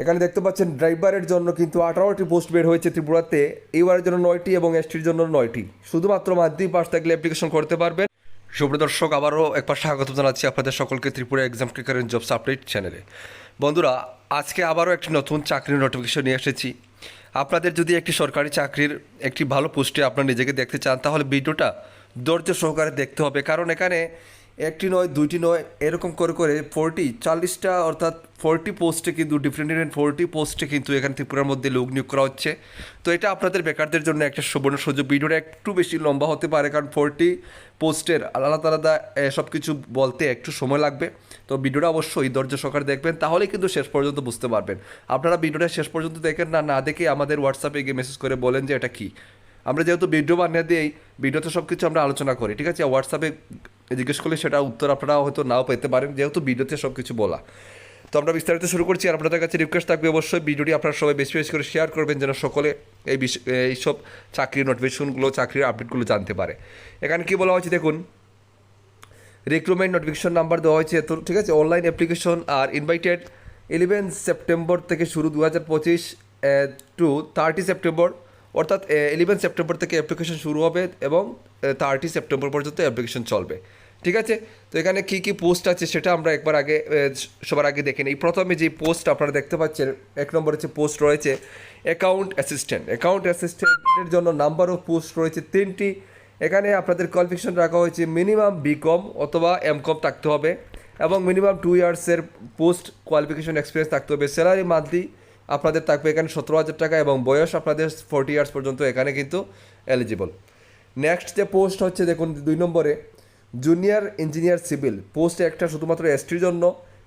এখানে দেখতে পাচ্ছেন ড্রাইভারের জন্য কিন্তু আঠারোটি পোস্ট বের হয়েছে ত্রিপুরাতে। এইবারের জন্য নয়টি এবং এসটির জন্য নয়টি। শুধুমাত্র মাধ্যমিক পাস থাকলে অ্যাপ্লিকেশন করতে পারবেন। সুপ্রিয় দর্শক, আবারও একবার স্বাগত জানাচ্ছি আপনাদের সকলকে Tripura exam cracker jobs update চ্যানেলে বন্ধুরা, আজকে আবারও একটি নতুন চাকরির নোটিফিকেশন নিয়ে এসেছি। আপনাদের যদি একটি সরকারি চাকরির একটি ভালো পোস্টে আপনার নিজেকে দেখতে চান, তাহলে ভিডিওটা ধৈর্য সহকারে দেখতে হবে। কারণ এখানে একটি নয়, দুইটি নয়, এরকম করে করে ফোরটি চল্লিশটা অর্থাৎ ফোরটি পোস্টে কিন্তু ডিফারেন্ট ডিফারেন্ট ফোরটি পোস্টে কিন্তু এখানে ত্রিপুরার মধ্যে লোক নিয়োগ করা হচ্ছে। তো এটা আপনাদের বেকারদের জন্য একটা সুবর্ণ সুযোগ। ভিডিওটা একটু বেশি লম্বা হতে পারে, কারণ ফোরটি পোস্টের আলাদা আলাদা সব কিছু বলতে একটু সময় লাগবে। তো ভিডিওটা অবশ্যই ধৈর্য সহকারে দেখবেন, তাহলে কিন্তু শেষ পর্যন্ত বুঝতে পারবেন। আপনারা ভিডিওটা শেষ পর্যন্ত দেখেন না না দেখে আমাদের হোয়াটসঅ্যাপে গিয়ে মেসেজ করে বলেন যে এটা কী। আমরা যেহেতু ভিডিও বানিয়ে দিই ভিডিওতে সব কিছু আমরা আলোচনা করি, ঠিক আছে? হোয়াটসঅ্যাপে জিজ্ঞেস করলে সেটা উত্তর আপনারা হয়তো নাও পেতে পারেন, যেহেতু ভিডিওতে সব কিছু বলা। তো আমরা বিস্তারিত শুরু করছি আর আপনাদের কাছে রিকোয়েস্ট থাকবে অবশ্যই ভিডিওটি আপনারা সবাই বেশি বেশি করে শেয়ার করবেন যেন সকলে এই বিষ এইসব চাকরির নোটিফিকেশনগুলো চাকরির আপডেটগুলো জানতে পারে। এখানে কি বলা হয়েছে দেখুন রিক্রুটমেন্ট নোটিফিকেশন নাম্বার দেওয়া হয়েছে তো ঠিক আছে অনলাইন অ্যাপ্লিকেশন আর ইনভাইটেড ইলেভেন সেপ্টেম্বর থেকে শুরু দু হাজার পঁচিশ টু থার্টি সেপ্টেম্বর অর্থাৎ ইলেভেন সেপ্টেম্বর থেকে অ্যাপ্লিকেশন শুরু হবে এবং থার্টি সেপ্টেম্বর পর্যন্ত অ্যাপ্লিকেশন চলবে। ঠিক আছে? তো এখানে কী কী পোস্ট আছে সেটা আমরা একবার আগে সবার আগে দেখে নিই। প্রথমে যে পোস্ট আপনারা দেখতে পাচ্ছেন, এক নম্বর হচ্ছে পোস্ট রয়েছে অ্যাকাউন্ট অ্যাসিস্ট্যান্ট অ্যাকাউন্ট অ্যাসিস্ট্যান্টের জন্য নাম্বার অফ পোস্ট রয়েছে তিনটি। এখানে আপনাদের কোয়ালিফিকেশন রাখা হয়েছে মিনিমাম বিকম অথবা এমকম থাকতে হবে এবং মিনিমাম টু ইয়ার্সের পোস্ট কোয়ালিফিকেশন এক্সপিরিয়েন্স থাকতে হবে। স্যালারি মান্থলি আপনাদের থাকবে এখানে সতেরো হাজার টাকা এবং বয়স আপনাদের ফোর্টি ইয়ার্স পর্যন্ত এখানে কিন্তু এলিজিবল নেক্সট যে পোস্ট হচ্ছে, দেখুন, দুই নম্বরে। জুনিয়র ইঞ্জিনিয়ার সিভিল পোস্ট একটা শুধুমাত্র এসটির জন্য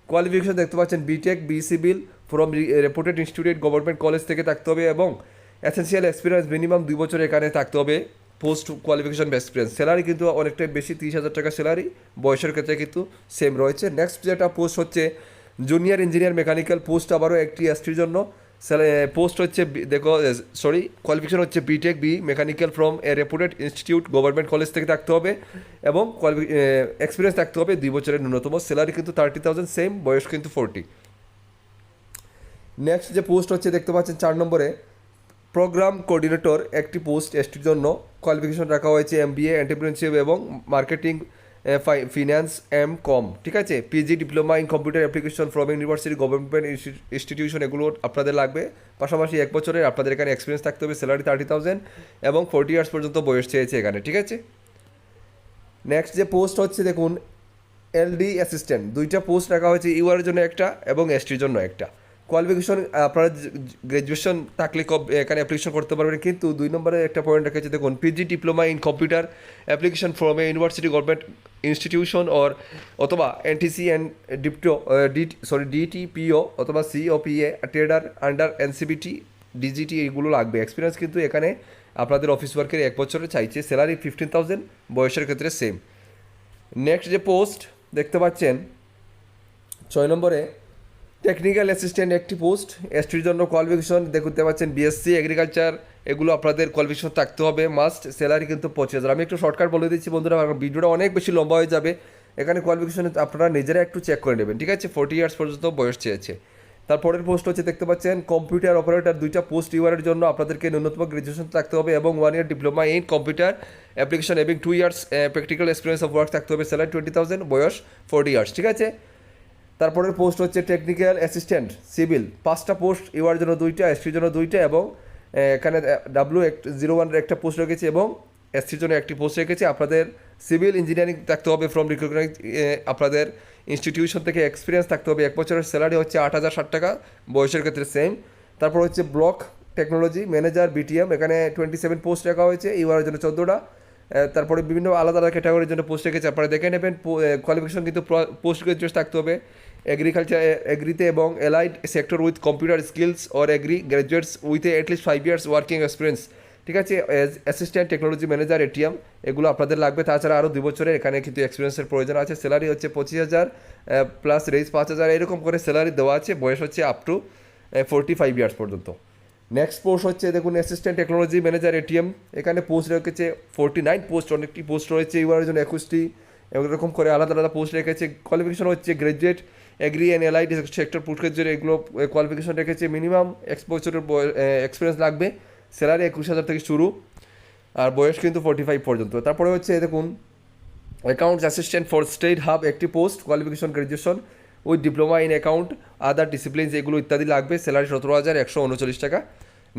কোয়ালিফিকেশন দেখতে পাচ্ছেন BTech B civil from reputed institute government college থেকে থাকতে হবে এবং এসেন্সিয়াল এক্সপিরিয়েন্স মিনিমাম দুই বছর এখানে থাকতে হবে পোস্ট কোয়ালিফিকেশন এক্সপিরিয়েন্স স্যালারি কিন্তু অনেকটাই বেশি, তিরিশ হাজার টাকা স্যালারি বয়সের ক্ষেত্রে কিন্তু সেম রয়েছে। নেক্সট যেটা পোস্ট হচ্ছে জুনিয়র ইঞ্জিনিয়ার মেকানিক্যাল পোস্ট আবারও একটি এসটির জন্য পোস্ট হচ্ছে দেখো সরি কোয়ালিফিকেশন হচ্ছে BTech B mechanical from a reputed institute government college থেকে থাকতে হবে এবং এক্সপিরিয়েন্স থাকতে হবে দুই বছরের ন্যূনতম। স্যালারি কিন্তু থার্টি থাউজেন্ড সেম বয়স কিন্তু ফোরটি নেক্সট যে পোস্ট হচ্ছে, দেখতে পাচ্ছেন চার নম্বরে প্রোগ্রাম কোঅর্ডিনেটর একটি পোস্ট এসটির জন্য। কোয়ালিফিকেশন রাখা হয়েছে এম বি এ এবং মার্কেটিং ফিন্যান্স এম কম ঠিক আছে? PG diploma in computer application from university government institution এগুলো আপনাদের লাগবে। পাশাপাশি এক বছরের আপনাদের এখানে এক্সপিরিয়েন্স থাকতে হবে স্যালারি থার্টি থাউজেন্ড এবং ফোর্টি ইয়ার্স পর্যন্ত বয়স চেয়েছে এখানে, ঠিক আছে? নেক্সট যে পোস্ট হচ্ছে, দেখুন এলডি অ্যাসিস্ট্যান্ট দুইটা পোস্ট রাখা হয়েছে ইউআর জন্য একটা এবং এসটির জন্য একটা। কোয়ালিফিকেশন আপনারা গ্র্যাজুয়েশন থাকলে এখানে অ্যাপ্লিকেশন করতে পারবেন, কিন্তু দুই নম্বরে একটা পয়েন্ট রেখেছে, দেখুন PG diploma in computer application from a university government institution or অথবা এনটিসি অ্যান্ড ডিপটো ডি সরি ডিটিপিও অথবা COPA trader under NCVT DGT এইগুলো লাগবে। এক্সপিরিয়েন্স কিন্তু এখানে আপনাদের অফিস ওয়ার্কের এক বছরে চাইছে স্যালারি ফিফটিন থাউজেন্ড বয়সের ক্ষেত্রে সেম নেক্সট যে পোস্ট দেখতে পাচ্ছেন, ছয় নম্বরে টেকনিক্যাল অ্যাসিস্ট্যান্ট একটি পোস্ট এসটির জন্য কোয়ালিফিকেশন দেখতে পাচ্ছেন বিএসসি এগ্রিকালচার এগুলো আপনাদের কোয়ালিফিকেশন থাকতে হবে মাস্ট স্যালারি কিন্তু পঁচিশ হাজার। আমি একটু শর্টকাট বলে দিচ্ছি বন্ধুরা ভিডিওটা অনেক বেশি লম্বা হয়ে যাবে। এখানে কোয়ালিফিকেশন আপনারা নিজেরা একটু চেক করে নেবেন, ঠিক আছে? ফোর্টি ইয়ার্স পর্যন্ত বয়স চেয়েছে। তারপরের পোস্ট হচ্ছে, দেখতে পাচ্ছেন কম্পিউটার অপারেটর দুইটা পোস্ট ইউআরের জন্য আপনাদেরকে ন্যূনতম গ্রাজুয়েশন থাকতে হবে এবং one year diploma in computer application এবং two years practical experience of work থাকতে হবে। স্যালারি টোয়েন্টি থাউজেন্ড বয়স ফোর্টি ইয়ার্স ঠিক আছে? তারপরের পোস্ট হচ্ছে টেকনিক্যাল অ্যাসিস্ট্যান্ট সিভিল পাঁচটা পোস্ট ইউআর জন্য দুইটা এসটির জন্য দুইটা এবং এখানে ডাব্লিউ জিরো ওয়ানের একটা পোস্ট রেখেছি এবং এসটির জন্য একটি পোস্ট রেখেছি। আপনাদের সিভিল ইঞ্জিনিয়ারিং থাকতে হবে ফ্রম রিকগনাইজ আপনাদের ইনস্টিটিউশন থেকে এক্সপিরিয়েন্স থাকতে হবে। এক বছরের স্যালারি হচ্ছে আট হাজার ষাট টাকা, বয়সের ক্ষেত্রে সেম তারপর হচ্ছে ব্লক টেকনোলজি ম্যানেজার বিটিএম এখানে টোয়েন্টি সেভেন পোস্ট রাখা হয়েছে ইউআর জন্য চোদ্দোটা। তারপরে বিভিন্ন আলাদা আলাদা ক্যাটাগরির জন্য পোস্ট রেখেছে। আপনারা দেখে নেবেন কোয়ালিফিকেশন কিন্তু পোস্ট গ্রাজুয়েট থাকতে হবে। এগ্রিকালচার এগ্রিতে এবং allied sector with computer skills or agri graduates with at least five years working experience ঠিক আছে? অ্যাসিস্ট্যান্ট টেকনোলজি ম্যানেজার এটিএম এগুলো আপনাদের লাগবে। তাছাড়া আরও দুই বছরের, এখানে কিন্তু এক্সপিরিয়েন্সের প্রয়োজন আছে। স্যালারি হচ্ছে পঁচিশ হাজার প্লাস রেজ পাঁচ হাজার, এরকম করে স্যালারি দেওয়া আছে। বয়স হচ্ছে up to forty five years পর্যন্ত। নেক্সট পোস্ট হচ্ছে, দেখুন অ্যাসিস্ট্যান্ট টেকনোলজি ম্যানেজার এটিএম এখানে পোস্ট রেখেছে ফোর্টি নাইন পোস্ট অনেকটি পোস্ট রয়েছে, এবার জন্য একুশটি এরকম করে আলাদা আলাদা পোস্ট রেখেছে। কোয়ালিফিকেশন হচ্ছে graduate agri and allied sector পুটকের জন্য এগুলো কোয়ালিফিকেশন রেখেছে মিনিমাম এক বছরের এক্সপিরিয়েন্স লাগবে স্যালারি একুশ হাজার থেকে শুরু, আর বয়স কিন্তু ফোর্টি ফাইভ পর্যন্ত। তারপরে হচ্ছে, দেখুন accounts assistant for state hub একটি post qualification graduation with diploma in account other disciplines এগুলো ইত্যাদি লাগবে স্যালারি সতেরো হাজার একশো উনচল্লিশ টাকা।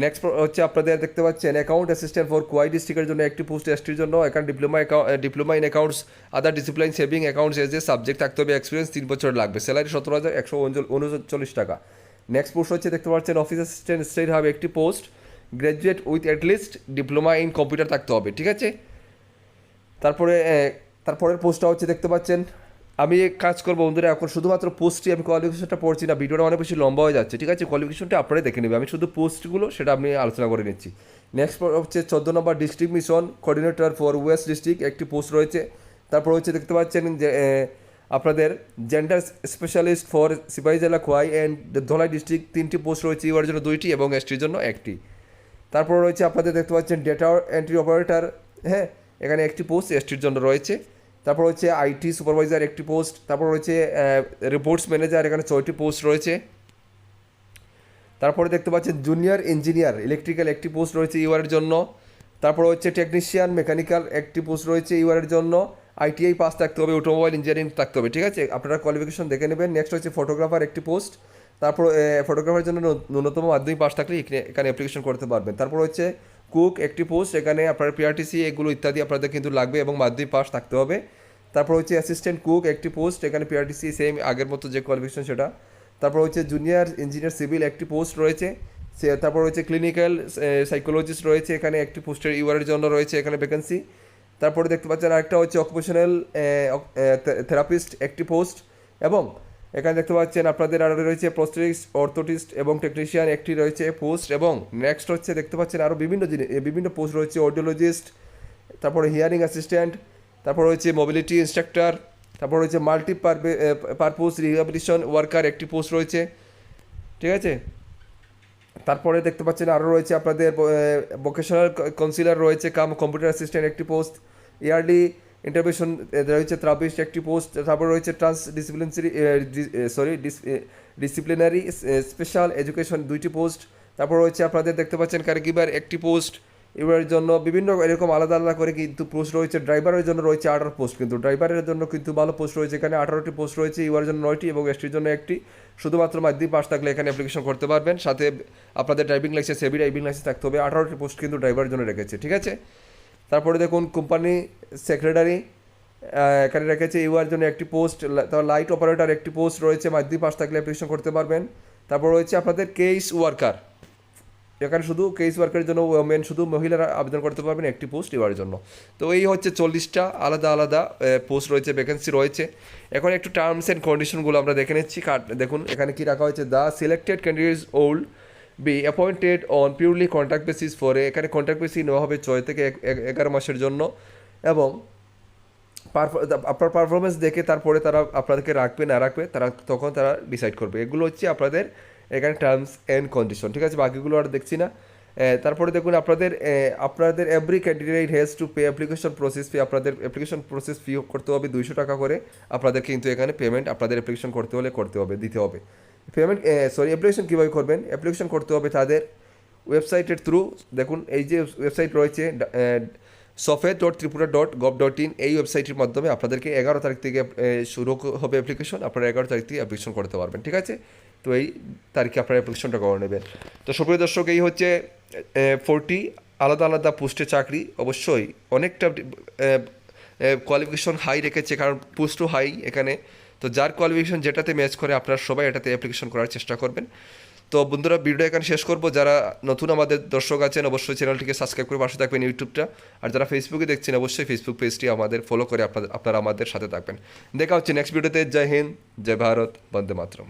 নেক্সট হচ্ছে আপনাদের দেখতে পাচ্ছেন অ্যাকাউন্ট অ্যাসিস্ট্যান্ট ফর কোয়াই ডিস্ট্রিক্টের জন্য একটি পোস্ট এসটির জন্য এখানে diploma diploma in accounts other discipline saving accounts as a subject থাকতে হবে এক্সপিরিয়েন্স তিন বছর লাগবে স্যালারি সতেরো হাজার একশো উনচল্লিশ টাকা। নেক্সট পোস্ট হচ্ছে দেখতে পাচ্ছেন অফিস অ্যাসিস্ট্যান্ট স্টেট হবে একটি post graduate with at least diploma in computer থাকতে হবে, ঠিক আছে? তারপরে তারপরের পোস্টটা হচ্ছে দেখতে পাচ্ছেন আমি এক কাজ করব বন্ধুরা, এখন শুধুমাত্র পোস্টই আমি কোয়ালিফিকেশনটা পড়ছি না, ভিডিওটা অনেক বেশি লম্বা হয়ে যাচ্ছে, ঠিক আছে? কোয়ালিফিকেশনটা আপনারাই দেখে নেবে আমি শুধু পোস্টগুলো সেটা আমি আলোচনা করে নিচ্ছি। নেক্সট হচ্ছে চোদ্দ নম্বর district mission coordinator for west district একটি পোস্ট রয়েছে। তারপর হচ্ছে দেখতে পাচ্ছেন যে আপনাদের gender specialist for Sepahijala Khowai and Dhalai district তিনটি পোস্ট রয়েছে ইউআর জন্য দুইটি এবং এসটির জন্য একটি। তারপর রয়েছে আপনাদের দেখতে পাচ্ছেন ডেটা এন্ট্রি অপারেটর হ্যাঁ? এখানে একটি পোস্ট এসটির জন্য রয়েছে। তারপর হচ্ছে আইটি সুপারভাইজার একটি পোস্ট, তারপর রয়েছে রিপোর্টস ম্যানেজার, এখানে ছয়টি পোস্ট রয়েছে। তারপরে দেখতে পাচ্ছেন জুনিয়র ইঞ্জিনিয়ার, ইলেকট্রিক্যাল একটি পোস্ট রয়েছে ইউআরের জন্য। তারপর হচ্ছে টেকনিশিয়ান, মেকানিক্যাল একটি পোস্ট রয়েছে ইউআরের জন্য। আইটিআই পাস থাকতে হবে, অটোমোবাইল ইঞ্জিনিয়ারিং থাকতে হবে, ঠিক আছে? আপনারা কোয়ালিফিকেশন দেখে নেবেন। নেক্সট হচ্ছে ফটোগ্রাফার একটি পোস্ট। তারপর ফটোগ্রাফার জন্য ন্যূনতম মাধ্যমিক পাস থাকলে এখানে- এখানে অ্যাপ্লিকেশন করতে পারবেন। তারপর হচ্ছে কুক, একটি পোস্ট, এখানে আপনার পিআরটিসি এগুলো ইত্যাদি আপনাদের কিন্তু লাগবে এবং মাধ্যমিক পাস থাকতে হবে। তারপর হচ্ছে অ্যাসিস্ট্যান্ট কুক একটি পোস্ট এখানে পিআরটিসি সেম আগের মতো যে কোয়ালিফিকেশন সেটা। তারপর হচ্ছে জুনিয়র ইঞ্জিনিয়ার সিভিল একটি পোস্ট রয়েছে। সে- তারপর হচ্ছে ক্লিনিক্যাল সাইকোলজিস্ট রয়েছে, এখানে একটি পোস্টের ইউআরের জন্য রয়েছে, এখানে ভ্যাকেন্সি তারপরে দেখতে পাচ্ছেন আরেকটা হচ্ছে অকুপেশনাল থেরাপিস্ট একটি পোস্ট এবং এখানে দেখতে পাচ্ছেন আপনাদের আরও রয়েছে প্রস্টেটিক্স, অর্থোটিস্ট এবং টেকনিশিয়ান, একটি রয়েছে পোস্ট এবং নেক্সট হচ্ছে দেখতে পাচ্ছেন আরও বিভিন্ন জিনিস বিভিন্ন পোস্ট রয়েছে, অডিওলজিস্ট, তারপরে হিয়ারিং অ্যাসিস্ট্যান্ট, তারপর হচ্ছে মোবিলিটি ইনস্ট্রাক্টর, তারপর হচ্ছে মাল্টি পারপোজ রিহাবিলিটেশন ওয়ার্কার একটি পোস্ট রয়েছে, ঠিক আছে? তারপরে দেখতে পাচ্ছেন আরও রয়েছে আপনাদের ভোকেশনাল কাউন্সিলর রয়েছে, কাম কম্পিউটার অ্যাসিস্ট্যান্ট একটি পোস্ট, ইয়ারলি ইন্টারভিউশন রয়েছে ত্রাবিশ, একটি পোস্ট তারপর রয়েছে trans disciplinary sorry disciplinary special education দুইটি পোস্ট তারপর রয়েছে আপনাদের দেখতে পাচ্ছেন কারিগিবার একটি পোস্ট এবার জন্য বিভিন্ন এরকম আলাদা আলাদা করে কিন্তু পোস্ট রয়েছে ড্রাইভারের জন্য রয়েছে আঠারো পোস্ট কিন্তু ড্রাইভারের জন্য কিন্তু ভালো পোস্ট রয়েছে, এখানে আঠারোটি পোস্ট রয়েছে ইউআর জন্য নয়টি এবং এসটির জন্য একটি, শুধুমাত্র মাধ্যমিক পাস থাকলে এখানে অ্যাপ্লিকেশন করতে পারবেন, সাথে আপনাদের driving licence heavy driving licence থাকতে হবে, আঠারোটি পোস্ট কিন্তু ড্রাইভারের জন্য রেখেছে, ঠিক আছে? তারপরে দেখুন কোম্পানি সেক্রেটারি এখানে রেখেছে ইউআর জন্য একটি পোস্ট তারপর লাইট অপারেটর একটি পোস্ট রয়েছে মাধ্যমিক পাস থাকলে অ্যাপ্লিকেশন করতে পারবেন। তারপর রয়েছে আপনাদের কেস ওয়ার্কার এখানে শুধু কেস ওয়ার্কের জন্য মেন শুধু মহিলারা আবেদন করতে পারবেন একটি পোস্ট এবার জন্য। তো এই হচ্ছে চল্লিশটা, আলাদা আলাদা পোস্ট রয়েছে ভ্যাকেন্সি রয়েছে। এখন একটু টার্মস অ্যান্ড কন্ডিশনগুলো আমরা দেখে নিচ্ছি। দেখুন, এখানে কি রাখা হয়েছে? The selected candidates would be appointed on purely contract basis for এখানে কন্ট্রাক্ট বেসিস নেওয়া হবে ছয় থেকে এগারো মাসের জন্য এবং আপনার পারফরমেন্স দেখে তারপরে তারা আপনাদেরকে রাখবে, না রাখবে, তারা তখন তারা ডিসাইড করবে। এগুলো হচ্ছে আপনাদের এখানে টার্মস অ্যান্ড কন্ডিশন ঠিক আছে? বাকিগুলো আর দেখছি না। তারপরে দেখুন আপনাদের আপনাদের every candidate has to pay application process fee আপনাদের অ্যাপ্লিকেশন প্রসেস ফি করতে হবে দুইশো টাকা করে। আপনাদের কিন্তু এখানে পেমেন্ট আপনাদের অ্যাপ্লিকেশন করতে হলে করতে হবে, দিতে হবে। পেমেন্ট সরি অ্যাপ্লিকেশন কীভাবে করবেন? অ্যাপ্লিকেশন করতে হবে তাদের ওয়েবসাইটের থ্রু দেখুন, এই যে ওয়েবসাইট রয়েছে সফেদ dot Tripura dot gov dot in এই ওয়েবসাইটের মাধ্যমে আপনাদেরকে এগারো তারিখ থেকে শুরু হবে অ্যাপ্লিকেশন আপনারা এগারো তারিখ থেকে অ্যাপ্লিকেশন করতে পারবেন, ঠিক আছে? তো এই তারিখে আপনারা অ্যাপ্লিকেশনটা করে নেবেন। তো সুপ্রিয় দর্শক, এই হচ্ছে ফোরটি। আলাদা আলাদা পোস্টে চাকরি। অবশ্যই অনেকটা কোয়ালিফিকেশন হাই রেখেছে, কারণ পোস্টও হাই এখানে। তো যার কোয়ালিফিকেশন যেটাতে ম্যাচ করে, আপনারা সবাই এটাতে অ্যাপ্লিকেশন করার চেষ্টা করবেন। তো বন্ধুরা ভিডিও এখানে শেষ করব। যারা নতুন আমাদের দর্শক আছেন, অবশ্যই চ্যানেলটিকে সাবস্ক্রাইব করে পাশে থাকবেন ইউটিউবটা। আর যারা ফেসবুকে দেখছেন, অবশ্যই ফেসবুক পেজটি আমাদের ফলো করে আপনাদের, আপনারা আমাদের সাথে থাকবেন। দেখা হচ্ছে নেক্সট ভিডিওতে জয় হিন্দ, জয় ভারত, বন্দে মাতরম।